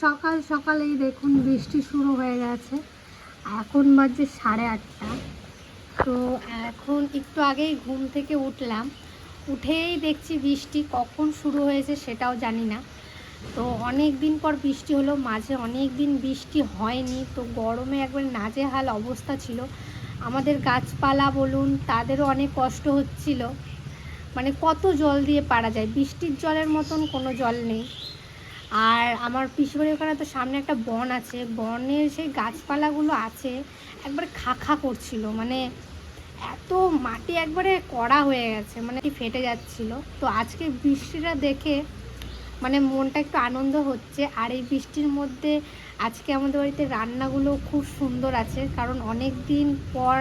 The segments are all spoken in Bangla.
সকাল সকালেই দেখুন বৃষ্টি শুরু হয়ে গেছে। এখন বাজে সাড়ে আটটা। তো এখন একটু আগেই ঘুম থেকে উঠলাম। উঠেই দেখছি বৃষ্টি কখন শুরু হয়েছে সেটাও জানি না। তো অনেক দিন পর বৃষ্টি হলো, মাঝে অনেক দিন বৃষ্টি হয়নি। তো গরমে একবার নাজেহাল অবস্থা ছিল। আমাদের গাছপালা বলুন, তাদেরও অনেক কষ্ট হচ্ছিল। মানে কত জল দিয়ে পারা যায়? বৃষ্টির জলের মতন কোনো জল নেই। আর আমার পিসিবাড়ির ওখানে তো সামনে একটা বন আছে, বনের সেই গাছপালাগুলো আছে, একবারে খা খা করছিল মানে এত মাটি একবারে কড়া হয়ে গেছে মানে ফেটে যাচ্ছিল। তো আজকে বৃষ্টিটা দেখে মানে মনটা একটু আনন্দ হচ্ছে, আর এই বৃষ্টির মধ্যে আজকে আমাদের বাড়িতে রান্নাগুলো খুব সুন্দর আছে, কারণ অনেক দিন পর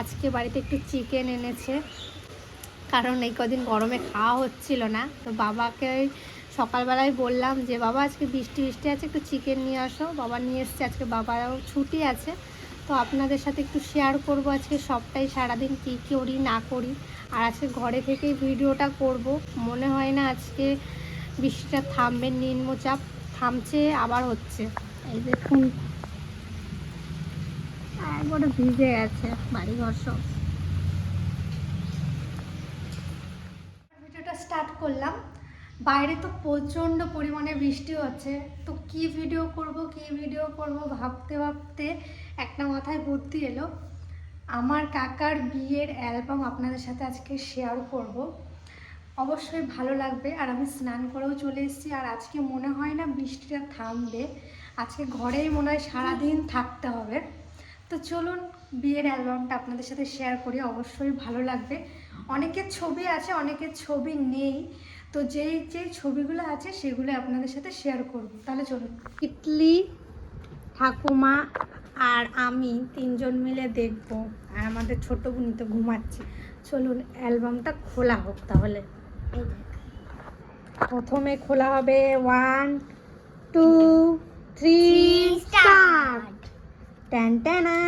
আজকে বাড়িতে একটু চিকেন এনেছে, কারণ এই কদিন গরমে খাওয়া হচ্ছিল না। তো বাবাকে সকালবেলায় বললাম যে, বাবা, আজকে বৃষ্টি বৃষ্টি আছে, একটু চিকেন নিয়ে আসো। বাবা নিয়ে এসছে, আজকে বাবারও ছুটি আছে। তো আপনাদের সাথে একটু শেয়ার করব আজকে সবটাই, সারাদিন কী করি, না করি। আর আজকে ঘরে থেকেই ভিডিওটা করব। মনে হয় না আজকে বৃষ্টিটা থামবে, নিম্নচাপ থামছে, আবার হচ্ছে। এই দেখুন। একবারে ভিজে গেছে বাড়িঘর সব। ভিডিওটা স্টার্ট করলাম। বাইরে তো প্রচণ্ড পরিমাণে বৃষ্টি হচ্ছে। তো কি ভিডিও করব, কি ভিডিও করব ভাবতে ভাবতে একটা মাথায় বুদ্ধি এলো। আমার কাকার বিয়ের অ্যালবাম আপনাদের সাথে আজকে শেয়ার করব। অবশ্যই ভালো লাগবে আর আমি স্নান করেও চলে এসেছি। আর আজকে মনে হয় না বৃষ্টিটা থামবে। আজকে ঘরেই মনে হয় সারাদিন থাকতে হবে। তো চলুন বিয়ের অ্যালবামটা আপনাদের সাথে শেয়ার করি। অবশ্যই ভালো লাগবে। অনেকের ছবি আছে, অনেকের ছবি নেই। তো যেই যেই ছবিগুলো আছে সেগুলো আপনাদের সাথে শেয়ার করব। তাহলে চলুন। ইটলি ঠাকুমা আর আমি তিনজন মিলে দেখব। আর আমাদের ছোট বোন তো ঘুমাচ্ছে। চলুন অ্যালবামটা খোলা হোক তাহলে। প্রথমে খোলা হবে ওয়ান টু থ্রি স্টার্ট। ট্যানা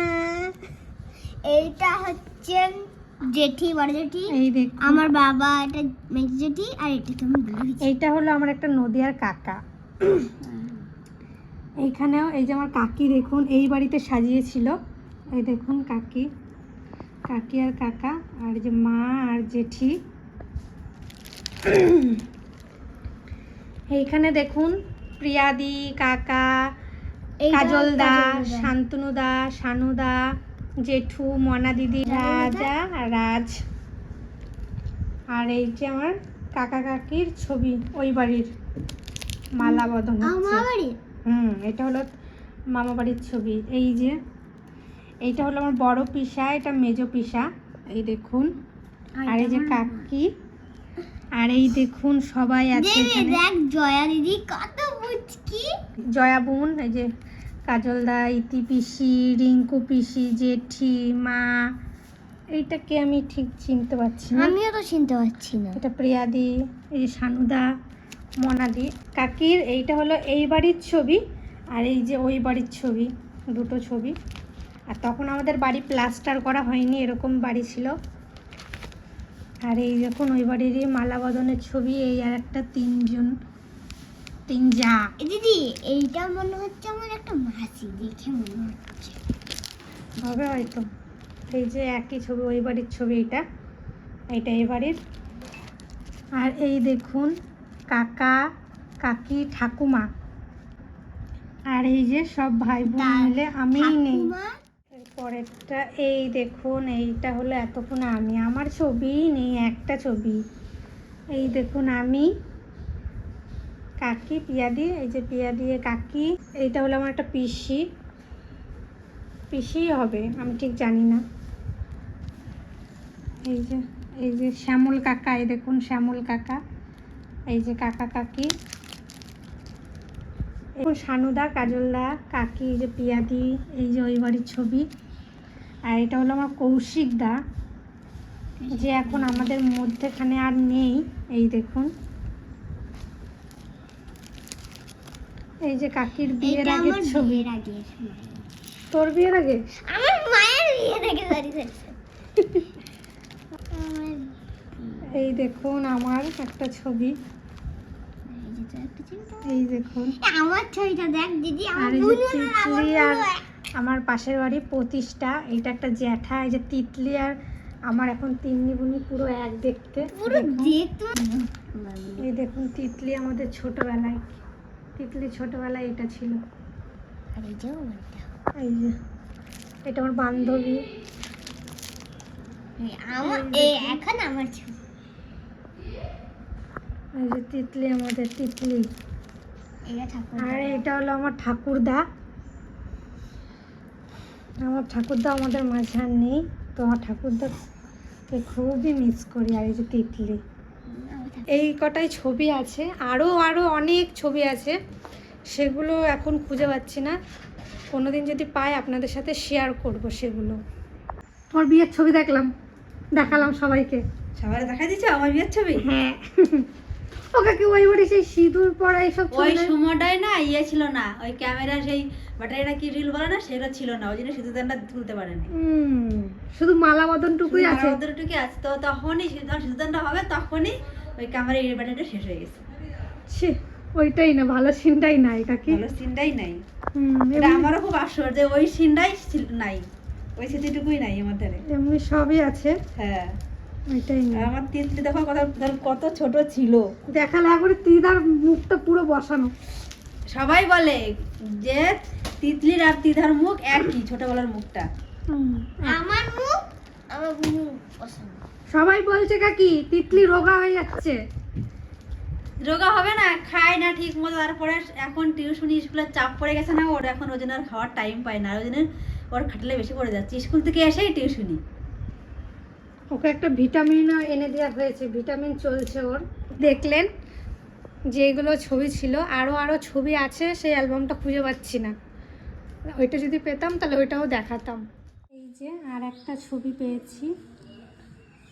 এইটা হচ্ছে জেঠি বড় জেঠি এই দেখ আমার বাবা এটা মেজ জেঠি আর এটা তুমি বলেছি এইটা হলো আমার একটা নদিয়ার কাকা। এইখানেও এই যে আমার কাকি দেখুন এই বাড়িতে সাজিয়েছিল। এই দেখুন কাকি কাকি আর কাকা আর যে মা আর জেঠি। এইখানে দেখুন প্রিয়াদি কাকা কাজলদা কাজলদা। শান্তনুদা শানুদা জেঠু মনা দিদি রাজা রাজ আর এই যে আমার কাকা কাকির ছবি ওই বাড়ির মালা বদন হুম এটা হলো মামা বাড়ির ছবি। এই যে এইটা হলো আমার বড় পিসা এটা মেজো পিসা। এই দেখুন। আর এই যে কাকি আর এই দেখুন সবাই আছে জয়া দিদি কত বুচকি জয়া বোন এই যে কাজলদা ইতি পিসি রিঙ্কু পিসি জেঠি মা এইটাকে আমি ঠিক চিনতে পারছি না। আমিও তো চিনতে পারছি না। এটা প্রিয়াদি এই যে সানুদা মনাদি। কাকির এইটা হলো এই বাড়ির ছবি আর এই যে ওই বাড়ির ছবি দুটো ছবি। আর তখন আমাদের বাড়ি প্লাস্টার করা হয়নি এরকম বাড়ি ছিল। আর এই দেখুন ওই বাড়িরই মালা বদনের ছবি এই আর একটা তিনজন। যা। দিদি এইটা মনে হচ্ছে আমার একটা মাসি দেখে মনে হচ্ছে। হবে হয়তো। এই যে একই ছবি ওই বাড়ির ছবি এটা। এইটা এই বাড়ির। আর এই দেখুন কাকা কাকি ঠাকুমা। আর এই যে সব ভাই বোন মিলে আমিই নেই। পরেরটা এই দেখুন এইটা হলো এতক্ষণ আমি। আমার ছবিই নেই একটা ছবি। এই দেখুন আমি কাকি, পিয়াদি, এই যে পিয়াদি কাকি, এইটা হলো আমার একটা পিসি। পিসিই হবে, আমি ঠিক জানি না। এই যে এই যে শ্যামল কাকা, এই দেখুন শ্যামল কাকা, এই যে কাকা কাকি। এখন সানুদা, কাজলদা, কাকি, এই যে পিয়াদি, এই যে ওই বাড়ির ছবি। আর এটা হলো আমার কৌশিক দা। যে এখন আমাদের মধ্যেখানে আর নেই, এই দেখুন। এই যে কাকির বিয়ের আমার ছবি। তোর বিয়ের আগে? আমার মায়ের বিয়ের আগে এই দেখুন আমার একটা ছবি। এই দেখুন। আমার ছবিটা দেখ দিদি আমার তিতলি আর আমার পাশের বাড়ি প্রতিষ্ঠা এইটা একটা জ্যাঠা। এই যে তিতলি আর আমার এখন তিন্নি বুনি পুরো এক দেখতে। পুরো দেখতে। এই দেখুন তিতলি আমাদের ছোটবেলায় তিতলি ছোটবেলায় এটা ছিল। আর এই যে ওটা। এই যে এটা আমার বান্ধবী। আমার এখন আমার ছবি এই যে তিতলি আমাদের তিতলি। আর এটা হলো আমার ঠাকুরদা। আমার ঠাকুরদা আমাদের মাঝে নেই তো আমার ঠাকুরদাকে খুবই মিস করি আর এই যে তিতলি। এই কটাই ছবি আছে। আরও আরও অনেক ছবি আছে। সেগুলো এখন খুঁজে পাচ্ছি না। কোনোদিন যদি পাই আপনাদের সাথে শেয়ার করব সেগুলো। তোমার বিয়ের ছবি দেখলাম। দেখালাম সবাইকে। সবাই দেখা দিচ্ছে আমার বিয়ের ছবি? হ্যাঁ। ওকে কি ওই বাড়ি সেই সিঁদুর পরা ওই ছবি না? ইয়ে ছিল না ওই ক্যামেরা সেই ব্যাটারিটা কি রিল বলে না সেটা ছিল না ওই জন্য সিদ্ধুদানটা তুলতে পারেনি। শুধু মালা আছে? আছে তো তখনই যখন সিদ্ধুদানটা হবে তখনই ওই ক্যামেরা ব্যাটারিটা শেষ হয়ে গেছে। ছি, ওইটাই না ভালো সিনটাই নাই কাকি। ভালো সিনটাই নাই। এটা আমারও খুব আশ্চর্য যে ওই সিনটাই ছিল- নাই ওই স্মৃতিটুকুই নাই আমার ধারে এমনি সবই আছে। হ্যাঁ। আমার তিতলি দেখো ধর কত ছোট ছিল। দেখালে একবারে তিদার মুখটা পুরো বসানো। সবাই বলে যে তিতলির আর তিধার মুখ একই ছোটবেলার মুখটা। আমার মুখ আমার পছন্দ সবাই বলছে কাকি তিতলি রোগা হয়ে যাচ্ছে। রোগা হবে না খায় না ঠিক মতো। তারপরে এখন টিউশনি স্কুলের চাপ পড়ে গেছে না ওর এখন ওই জন্য আর খাওয়ার টাইম পায় না। আর ওই জন্য ওর খাটলে বেশি পড়ে যাচ্ছে। স্কুল থেকে এসেই টিউশনি ওকে একটা ভিটামিনও এনে দেওয়া হয়েছে, ভিটামিন চলছে ওর। দেখলেন যেগুলো ছবি ছিল আরও আরও ছবি আছে, সেই অ্যালবামটা খুঁজে পাচ্ছি না। ওইটা যদি পেতাম, তাহলে ওইটাও দেখাতাম। এই যে আর একটা ছবি পেয়েছি।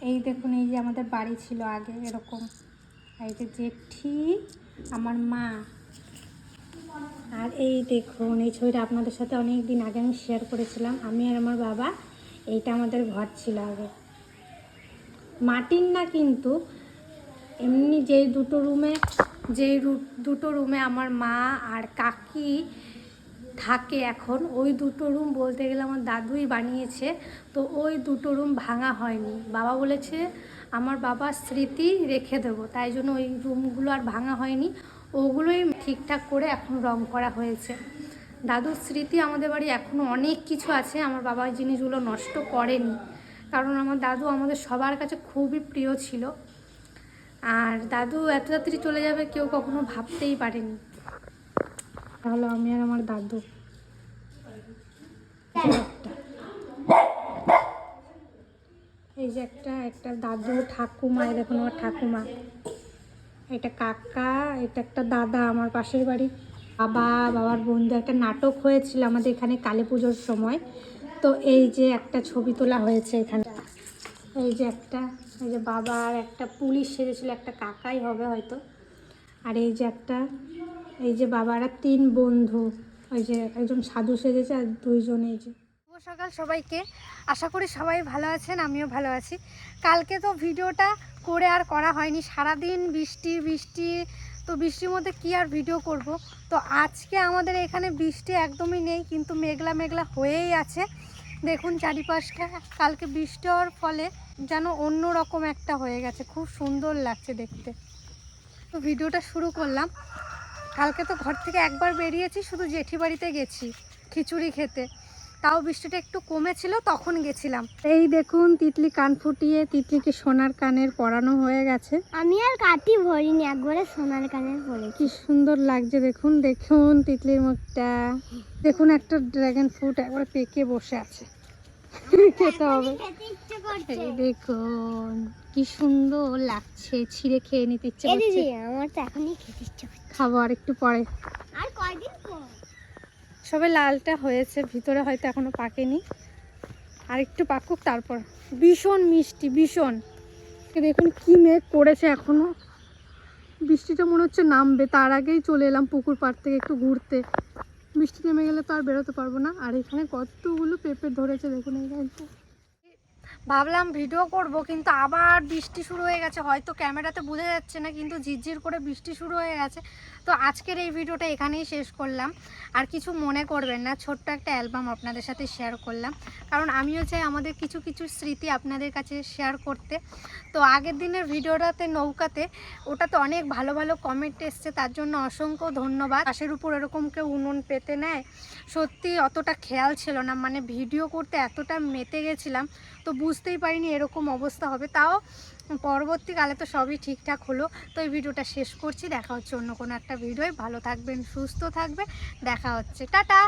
এই দেখুন, এই যে আমাদের বাড়ি ছিল আগে, এরকম। এই যে জেঠি, আমার মা। আর এই দেখুন, এই ছবিটা আপনাদের সাথে অনেক দিন আগে আমি শেয়ার করেছিলাম। আমি আর আমার বাবা, এইটা আমাদের ঘর ছিল আগে। মাটির না কিন্তু, এমনি যেই দুটো রুমে, যেই দুটো রুমে আমার মা আর কাকি থাকে এখন, ওই দুটো রুম বলতে গেলে আমার দাদুই বানিয়েছে, তো ওই দুটো রুম ভাঙা হয়নি। বাবা বলেছে, আমার বাবার স্মৃতি রেখে দেবো। তাই জন্য ওই রুমগুলো আর ভাঙা হয়নি। ওগুলোই ঠিকঠাক করে এখন রং করা হয়েছে। দাদুর স্মৃতি আমাদের বাড়ি এখনও অনেক কিছু আছে। আমার বাবা ওই জিনিসগুলো নষ্ট করেনি। কারণ আমার দাদু আমাদের সবার কাছে খুবই প্রিয় ছিল। আর দাদু এত তাড়াতাড়ি চলে যাবে কেউ কখনো ভাবতেই পারেনি। তাহলে আমি আর আমার দাদু। এই যে একটা। একটা দাদু ঠাকুমা দেখুন আমার ঠাকুমা। এটা কাকা, এটা একটা দাদা আমার পাশের বাড়ি। বাবা, বাবার বন্ধু, একটা নাটক হয়েছিল আমাদের এখানে কালী পুজোর সময়। তো এই যে একটা ছবি তোলা হয়েছে এখানে। এই যে একটা, এই যে বাবা আর একটা পুলিশ সেজেছিল, একটা কাকাই হবে হয়তো। আর এই যে একটা, এই যে বাবারা তিন বন্ধু। ওই যে একজন সাধু সেজেছে আর দুইজন এই যে। সকাল সবাইকে। আশা করি সবাই ভালো আছেন, আমিও ভালো আছি। কালকে তো ভিডিওটা করে আর করা হয়নি। সারাদিন বৃষ্টি বৃষ্টি তো বৃষ্টির মধ্যে কি আর ভিডিও করব? তো আজকে আমাদের এখানে বৃষ্টি একদমই নেই, কিন্তু মেঘলা মেঘলা হয়েই আছে। দেখুন চারিপাশটা, কালকে বৃষ্টি হওয়ার ফলে যেন অন্য রকম একটা হয়ে গেছে, খুব সুন্দর লাগছে দেখতে। তো ভিডিওটা শুরু করলাম। কালকে তো ঘর থেকে একবার বেরিয়েছি, শুধু জেঠি বাড়িতে গেছি, খিচুড়ি খেতে। তাও বৃষ্টিটা একটু কমেছিল তখন গেছিলাম। এই দেখুন তিতলি কান ফুটিয়ে তিতলিকে সোনার কানের পরানো হয়ে গেছে। আমি আর কাটি ভরিনি একবারে সোনার কানের পরে কি সুন্দর লাগছে দেখুন দেখুন তিতলির মুখটা। দেখুন একটা ড্রাগন ফ্রুট একবার পেকে বসে আছে। খেতে হবে। খেতে এই দেখুন কি সুন্দর লাগছে ছিঁড়ে খেয়ে নিতে ইচ্ছে করছে। আমার তো এখনই খেতে ইচ্ছে খাব আর একটু পরে। আর কয়দিন পর? সবে লালটা হয়েছে, ভিতরে হয়তো এখনও পাকেনি। আর একটু পাকুক, তারপর। ভীষণ মিষ্টি, ভীষণ। দেখুন কি মেঘ করেছে এখনও। বৃষ্টিটা মনে হচ্ছে নামবে, তার আগেই চলে এলাম পুকুর পাড় থেকে একটু ঘুরতে। বৃষ্টি নেমে গেলে তো আর বেরোতে পারব না। আর এখানে কতগুলো পেঁপে ধরেছে দেখুন এই গাছটা ভাবলাম ভিডিও করব, কিন্তু আবার বৃষ্টি শুরু হয়ে গেছে। হয়তো ক্যামেরাতে বোঝা যাচ্ছে না, কিন্তু ঝিরঝির করে বৃষ্টি শুরু হয়ে গেছে। তো আজকের এই ভিডিওটা এখানেই শেষ করলাম। আর কিছু মনে করবেন না, ছোট্ট একটা অ্যালবাম আপনাদের সাথে শেয়ার করলাম। কারণ আমিও চাই আমাদের কিছু কিছু স্মৃতি আপনাদের কাছে শেয়ার করতে। তো আগের দিনের ভিডিওটাতে নৌকাতে ওটাতে অনেক ভালো ভালো কমেন্ট এসছে, তার জন্য অসংখ্য ধন্যবাদ। পাশের উপর এরকম কেউ উনুন পেতে নেয়, সত্যি অতটা খেয়াল ছিল না। মানে ভিডিও করতে এতটা মেতে গেছিলাম, তো বুঝতেই পারিনি এরকম অবস্থা হবে। তাও পরবর্তীকালে তো সবই ঠিকঠাক হলো। তো এই ভিডিওটা শেষ করছি। দেখা হচ্ছে অন্য কোনো একটা ভিডিওয়। ভালো থাকবেন, সুস্থ থাকবে দেখা হচ্ছে। টাটা!